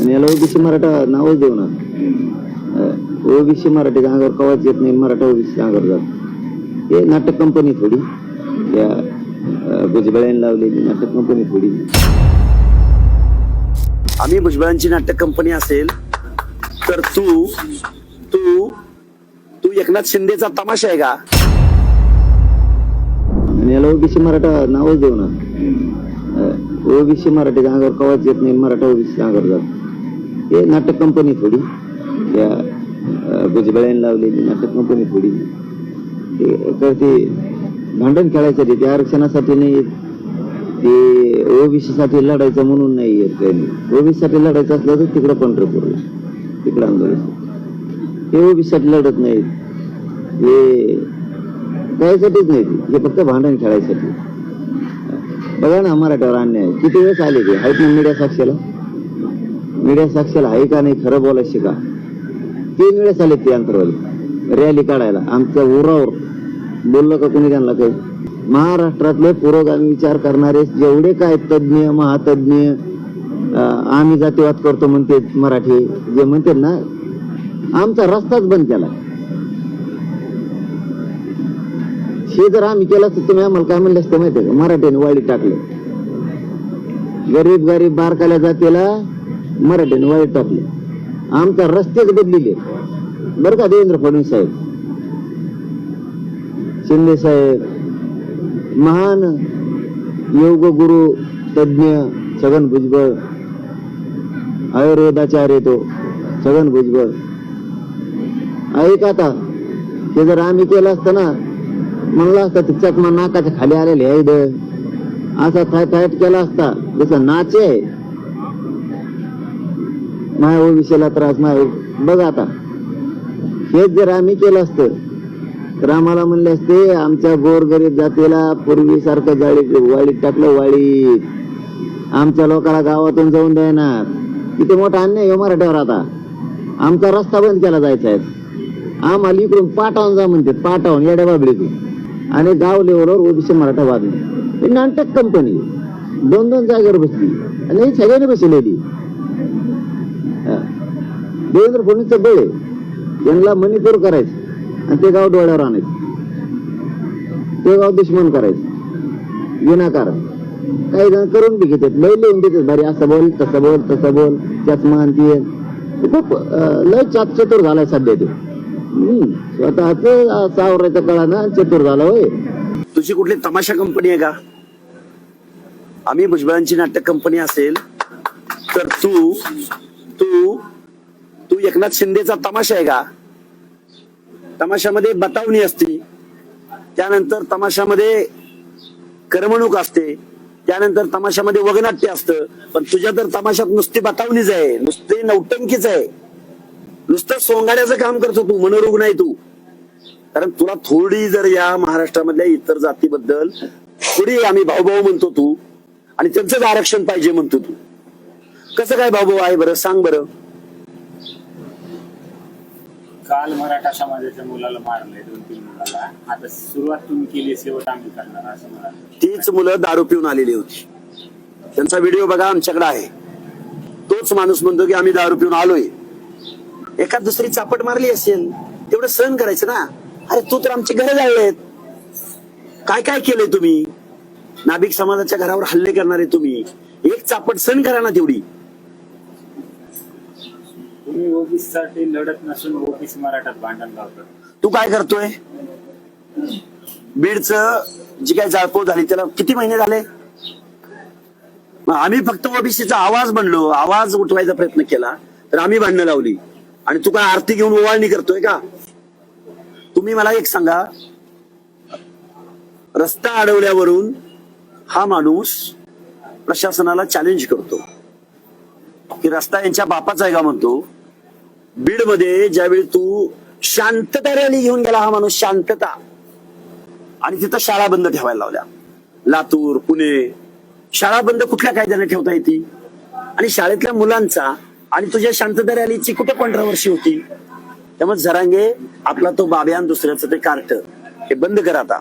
आणि याला ओबीसी मराठा नावच देऊ ना. ओबीसी मराठी अंगावर कवाच येत नाही मराठा ओबीसी अंगावर जात. हे नाटक कंपनी थोडी. त्या अं, भुजबळांनी लावलेली नाटक कंपनी थोडी. आम्ही भुजबळांची नाटक कंपनी असेल तर तू तू तू एकनाथ शिंदेचा तमाशा आहे का? आणि याला ओबीसी मराठा नावच देऊ ना. ओबीसी मराठी अंगावर कवाच येत नाही मराठा ओबीसी अंगावर जात. हे नाटक कंपनी थोडी त्या भुजबळ्याने लावलेली नाटक कंपनी थोडी ते तर ते भांडण खेळायसाठी ते आरक्षणासाठी नाही ते ओबीसीसाठी लढायचं म्हणून नाही येत काही ओबीसीसाठी लढायचं असलं तर तिकडं पंढरपूरला तिकडं आंदोलन. ते ओबीसीसाठी लढत नाहीत. हे त्यासाठीच नाही ते. हे फक्त भांडण खेळायसाठी. बघा ना मराठ्यावर अन्याय. किती वेळेस आले ते? आहेत मीडिया साक्षीला? मीडिया साक्षीला आहे का नाही खरं बोलायला शिका तीन वेळेस आले ते अंतर्वाली. रॅली काढायला. आमच्या उरावर. बोललं का कोणी त्यांना काही? महाराष्ट्रातले पुरोगामी विचार करणारे जेवढे काय तज्ज्ञ महातज्ञ आम्ही जातीवाद करतो म्हणते मराठी जे म्हणते ना आमचा रस्ताच बंद केला. हे जर आम्ही केलं तर तुम्ही आम्हाला काय म्हणले असते माहितीये का? मराठीने वाळी टाकले. गरीब गरीब बारकाल्या जातीला मराठीनं वाईट टाकले आमचा रस्तेच बदलेले. बरं का देवेंद्र फडणवीस साहेब? शिंदे साहेब महान योग गुरु तज्ज्ञ छगन भुजबळ आयुर्वेदाचार्य तो छगन भुजबळ. ऐक आता ते जर आम्ही केलं असतं ना म्हणलं असतं ते चकमा नाकाच्या खाली आलेले आहे असा थाय थायट केला असता जसं नाचे नाही हो, माय ओबीसीला त्रास नाही. बघ आता. हेच जर आम्ही केलं असतं तर आम्हाला म्हणले असते आमच्या गोरगरीब जातीला पूर्वी सारखं जाळी वाळीत टाकलं वाळीत. आमच्या लोकांना गावातून जाऊन देणार. किती मोठा अन्याय आहे हो मराठ्यावर आता. आमचा रस्ता बंद केला जायचा आहे. आम्हाला इकडून पाटावून जा म्हणते पाठावून येड्या बाबडीतून आणि गाव लेवलवर ओबीसी मराठा वाढले ही नाटक कंपनी दोन दोन जागेवर बसली. आणि सगळ्यांनी बसलेली देवेंद्र फडणवीसचं बळ आहे. मणिपूर करायचं आणि ते गाव डोळ्यावर आणायचं. ते गाव दुश्मन करायचं. विनाकारण. काही जण करून बी घेतात. लय लिहून देतात. भारी असं बोल तसं बोल तसं बोल. चष्मा आणि ते खूप लय चाप चतुर झालाय सध्या ते. हम्म. स्वतःच सावरायचं कळानं चतुर झाला होय. तुझी कुठली तमाशा कंपनी आहे का? आम्ही भुजबळांची नाटक कंपनी असेल तर तू एकनाथ शिंदेचा तमाशा आहे का? तमाशामध्ये बतावणी असते. त्यानंतर तमाशामध्ये करमणूक असते. त्यानंतर तमाशामध्ये वगनाट्य असतं. पण तुझ्या तर तमाशात नुसती बतावणीच आहे. नुसती नौटंकीच आहे. नुसतं सोंगाड्याचं काम करतो तू मनोरुग्ण आहे तू. कारण तुला थोडी जर या महाराष्ट्रामधल्या इतर जातीबद्दल थोडी आम्ही भाऊभाऊ म्हणतो तू आणि त्यांचंच आरक्षण पाहिजे म्हणतो तू. कसं काय भाऊभाऊ आहे बरं? सांग बरं. काल मराठा समाजाच्या मुलाला मारलंय दोन तीन मुलाला. आता सुरुवात तुम्ही केली शेवट आम्ही करणार असं मला तीच मुलं दारू पिऊन आलेली होती. त्यांचा व्हिडिओ बघा आमच्याकडे आहे. तोच माणूस म्हणतो की आम्ही दारू पिऊन आलोय. एखाद दुसरी चापट मारली असेल तेवढं सहन करायचं ना. अरे तू तर आमची घरं जाळलेत. काय काय केलंय तुम्ही? नाभिक समाजाच्या घरावर हल्ले करणारे तुम्ही. एक चापट सहन करा ना तेवढी. मी ओबीसी साठी लढत नसून ओबीसी मराठात भांडण लावतो तू काय करतोय? बीडच जी काय जाळपोळ झाली त्याला किती महिने झाले? मग आम्ही फक्त ओबीसीचा आवाज बनलो आवाज उठवायचा प्रयत्न केला तर आम्ही भांडणं लावली. आणि तू काय आरती घेऊन ओवाळणी करतोय का? तुम्ही मला एक सांगा रस्ता अडवल्यावरून हा माणूस प्रशासनाला चॅलेंज करतो. की रस्ता यांच्या बापाचा आहे का म्हणतो? बीडमध्ये ज्यावेळी तू शांतता रॅली घेऊन गेला हा माणूस शांतता. आणि तिथं शाळा बंद ठेवायला लावल्या. लातूर पुणे. शाळा बंद कुठल्या कायद्याने ठेवता येते? आणि शाळेतल्या मुलांचा आणि तुझ्या शांतता रॅलीची कुठे कॉन्ट्रावर्सी होती? त्यामुळे झरांगे आपला तो बाब्यान दुसऱ्याचं ते कार्ट हे बंद कर आता.